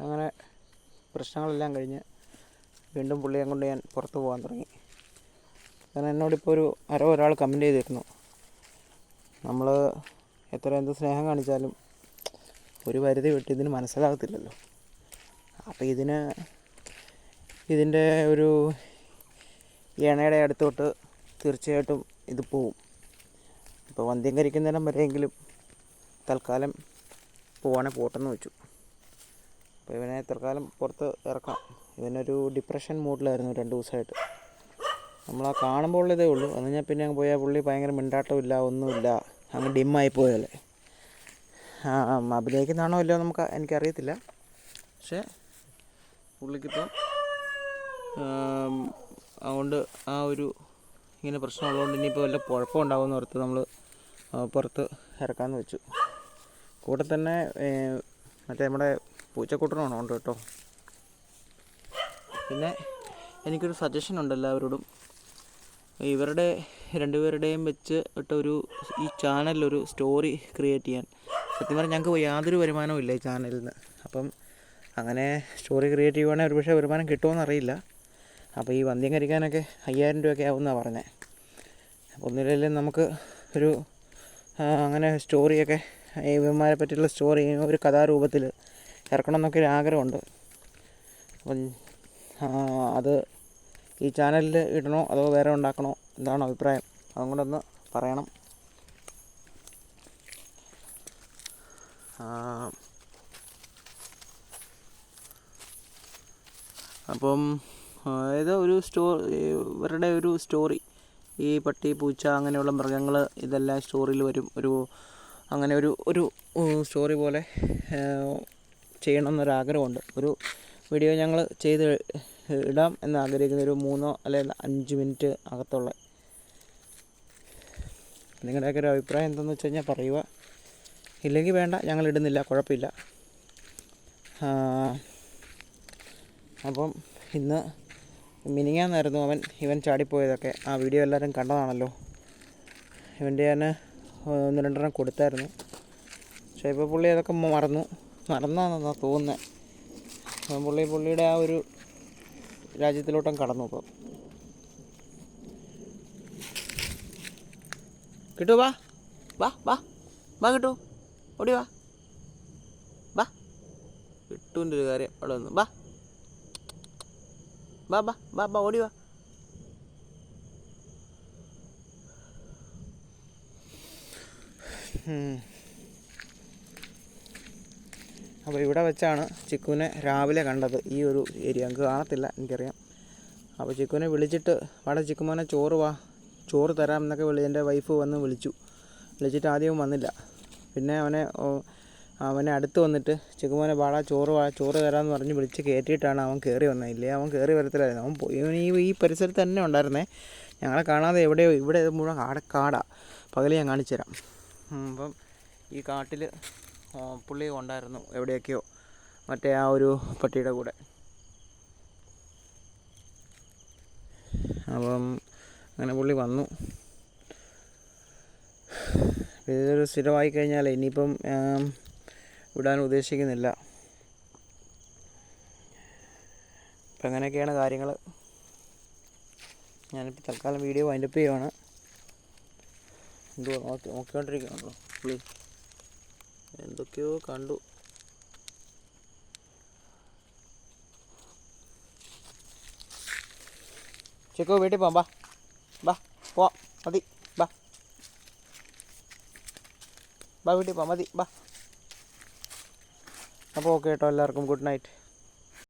അങ്ങനെ പ്രശ്നങ്ങളെല്ലാം കഴിഞ്ഞ് വീണ്ടും പുള്ളിയെ കൊണ്ട് ഞാൻ പുറത്തു പോകാൻ തുടങ്ങി. കാരണം എന്നോടിപ്പോൾ ഒരു ആരോ ഒരാൾ കമന്റ് ചെയ്തിരുന്നു. നമ്മൾ എത്ര എന്ത് സ്നേഹം കാണിച്ചാലും ഒരു പരിധി വിട്ട് ഇതിന് മനസ്സിലാകത്തില്ലല്ലോ. അപ്പോൾ ഇതിന് ഇതിന്റെ ഒരു ഇണയുടെ അടുത്തോട്ട് തീർച്ചയായിട്ടും ഇത് പോവും. ഇപ്പോൾ വന്ധ്യം കരിക്കുന്നിടം വരെയെങ്കിലും തൽക്കാലം പോവാണെ പോട്ടെന്ന് വെച്ചു. അപ്പോൾ ഇവനെ തൽക്കാലം പുറത്ത് ഇറക്കാം. ഇവനൊരു ഡിപ്രഷൻ മൂഡിലായിരുന്നു രണ്ട് ദിവസമായിട്ട്. നമ്മൾ ആ കാണുമ്പോൾ ഉള്ളതേ ഉള്ളൂ. അന്ന് ഞാൻ പിന്നെ അങ്ങ് പോയാൽ പുള്ളി ഭയങ്കര മിണ്ടാട്ടമില്ല ഒന്നുമില്ല. അങ്ങ് ഡിമ്മായി പോയല്ലേ ആ അഭിനയിക്കുന്നതാണോ ഇല്ലയോ നമുക്ക് എനിക്കറിയത്തില്ല. പക്ഷേ പുള്ളിക്കിപ്പം അതുകൊണ്ട് ആ ഒരു ഇങ്ങനെ പ്രശ്നമുള്ളതുകൊണ്ട് ഇനിയിപ്പോൾ വല്ല കുഴപ്പം കുഴപ്പമുണ്ടാകുമെന്ന് ഓർത്ത് നമ്മൾ പുറത്ത് ഇറക്കാമെന്ന് വെച്ചു. കൂടെ തന്നെ മറ്റേ നമ്മുടെ പൂച്ചക്കൂട്ടനാണ് ഉണ്ട് കേട്ടോ. പിന്നെ എനിക്കൊരു സജഷൻ ഉണ്ട് എല്ലാവരോടും. ഇവരുടെ രണ്ടുപേരുടെയും വെച്ച് ഒരു ഈ ചാനലിലൊരു സ്റ്റോറി ക്രിയേറ്റ് ചെയ്യാൻ. സത്യം പറഞ്ഞാൽ ഞങ്ങൾക്ക് യാതൊരു വരുമാനവും ഇല്ല ഈ ചാനലിൽ നിന്ന് അപ്പം അങ്ങനെ സ്റ്റോറി ക്രിയേറ്റ് ചെയ്യുവാണെങ്കിൽ ഒരുപക്ഷെ വരുമാനം കിട്ടുമോ എന്നറിയില്ല അപ്പോൾ ഈ വന്ധ്യം കരിക്കാനൊക്കെ അയ്യായിരം രൂപയൊക്കെ ആവുമെന്നാണ് പറഞ്ഞത് അപ്പോൾ ഒന്നുമില്ലെങ്കിലും നമുക്ക് ഒരു അങ്ങനെ സ്റ്റോറിയൊക്കെ ഇവന്മാരെ പറ്റിയുള്ള സ്റ്റോറി ഒരു കഥാരൂപത്തിൽ ഇറക്കണം എന്നൊക്കെ ഒരു ആഗ്രഹമുണ്ട്. അപ്പം അത് ഈ ചാനലിൽ ഇടണോ അതോ വേറെ ഉണ്ടാക്കണോ എന്താണ് അഭിപ്രായം? അതും കൂടെ ഒന്ന് പറയണം. അപ്പം അതായത് ഒരു സ്റ്റോ ഇവരുടെ ഒരു സ്റ്റോറി. ഈ പട്ടി പൂച്ച അങ്ങനെയുള്ള മൃഗങ്ങൾ ഇതെല്ലാം സ്റ്റോറിയിൽ വരും. ഒരു അങ്ങനെ ഒരു ഒരു സ്റ്റോറി പോലെ ചെയ്യണം എന്നൊരാഗ്രഹമുണ്ട് ഒരു വീഡിയോ ഞങ്ങൾ ചെയ്ത് ഇടാം എന്ന് ആഗ്രഹിക്കുന്ന ഒരു മൂന്നോ അല്ലെങ്കിൽ അഞ്ച് മിനിറ്റ് അകത്തുള്ള. നിങ്ങളുടെയൊക്കെ ഒരു അഭിപ്രായം എന്താണെന്ന് വെച്ച് കഴിഞ്ഞാൽ പറയുക ഇല്ലെങ്കിൽ വേണ്ട ഞങ്ങൾ ഇടുന്നില്ല കുഴപ്പമില്ല. അപ്പം ഇന്ന് മിനിങ്ങാന്നായിരുന്നു അവൻ ഇവൻ ചാടിപ്പോയതൊക്കെ ആ വീഡിയോ എല്ലാവരും കണ്ടതാണല്ലോ. ഇവന്റെ ഞാൻ ഒന്ന് രണ്ടെണ്ണം കൊടുത്തായിരുന്നു. പക്ഷേ ഇപ്പോൾ പുള്ളി അതൊക്കെ മറന്നു. മറന്നാണെന്നാണ് തോന്നുന്നത് പുള്ളി പുള്ളിയുടെ ആ ഒരു രാജ്യത്തിലോട്ടും കടന്നു ഇപ്പം. കിട്ടു വാ. വാ വാ. വാ കിട്ടു. ഓടി വാ. വാ. കിട്ടുവിന്റെ ഒരു കാര്യം അവിടെ വന്നു വാ. വാ വാ വാ വാ ഓടി വാ. അപ്പോൾ ഇവിടെ വെച്ചാണ് ചിക്കുവിനെ രാവിലെ കണ്ടത്. ഈ ഒരു ഏരിയ. എനിക്ക് കാണത്തില്ല എനിക്കറിയാം. അപ്പോൾ ചിക്കുവിനെ വിളിച്ചിട്ട് വാടാ ചിക്കുമോനെ ചോറ് വാ. ചോറ് തരാം എന്നൊക്കെ വിളി എന്റെ വൈഫ് വന്ന് വിളിച്ചു. വിളിച്ചിട്ട് ആദ്യം വന്നില്ല. പിന്നെ അവനെ അവനെ അടുത്ത് വന്നിട്ട് ചിക്കുമോനെ വാടാ ചോറ് വാ. ചോറ് തരാമെന്ന് പറഞ്ഞ് വിളിച്ച് കയറ്റിയിട്ടാണ് അവൻ കയറി വന്നത്. ഇല്ലേ അവൻ കയറി വരത്തില്ലായിരുന്നു. അവൻ പോയി. ഈ ഈ പരിസരത്ത് തന്നെ ഉണ്ടായിരുന്നേ. ഞങ്ങളെ കാണാതെ എവിടെയോ ഇവിടെ മുഴുവൻ കാട കാടാ. പകൽ ഞാൻ കാണിച്ചു തരാം അപ്പം ഈ കാട്ടിൽ പുള്ളി ഉണ്ടായിരുന്നു എവിടെയൊക്കെയോ. മറ്റേ ആ ഒരു പട്ടിയുടെ കൂടെ. അപ്പം അങ്ങനെ പുള്ളി വന്നു. ഇതൊരു സ്ഥിരമായി കഴിഞ്ഞാൽ ഇനിയിപ്പം വിടാൻ ഉദ്ദേശിക്കുന്നില്ല. അപ്പം അങ്ങനെയൊക്കെയാണ് കാര്യങ്ങൾ ഞാനിപ്പോൾ തൽക്കാലം വീഡിയോ വൈൻഡപ്പ് ചെയ്യുവാണ്. എന്തുവാ നോക്കി നോക്കിക്കൊണ്ടിരിക്കുകയാണല്ലോ പുള്ളി. എന്തൊക്കെയോ കണ്ടു. ചെക്കോ വീട്ടിൽ പോവാം. ബാ. ബാ പോവാം. മതി. ബാ. ബാ വീട്ടിൽ പോവാം. മതി. ബാ. അപ്പോൾ ഓക്കെ കേട്ടോ എല്ലാവർക്കും. Good night.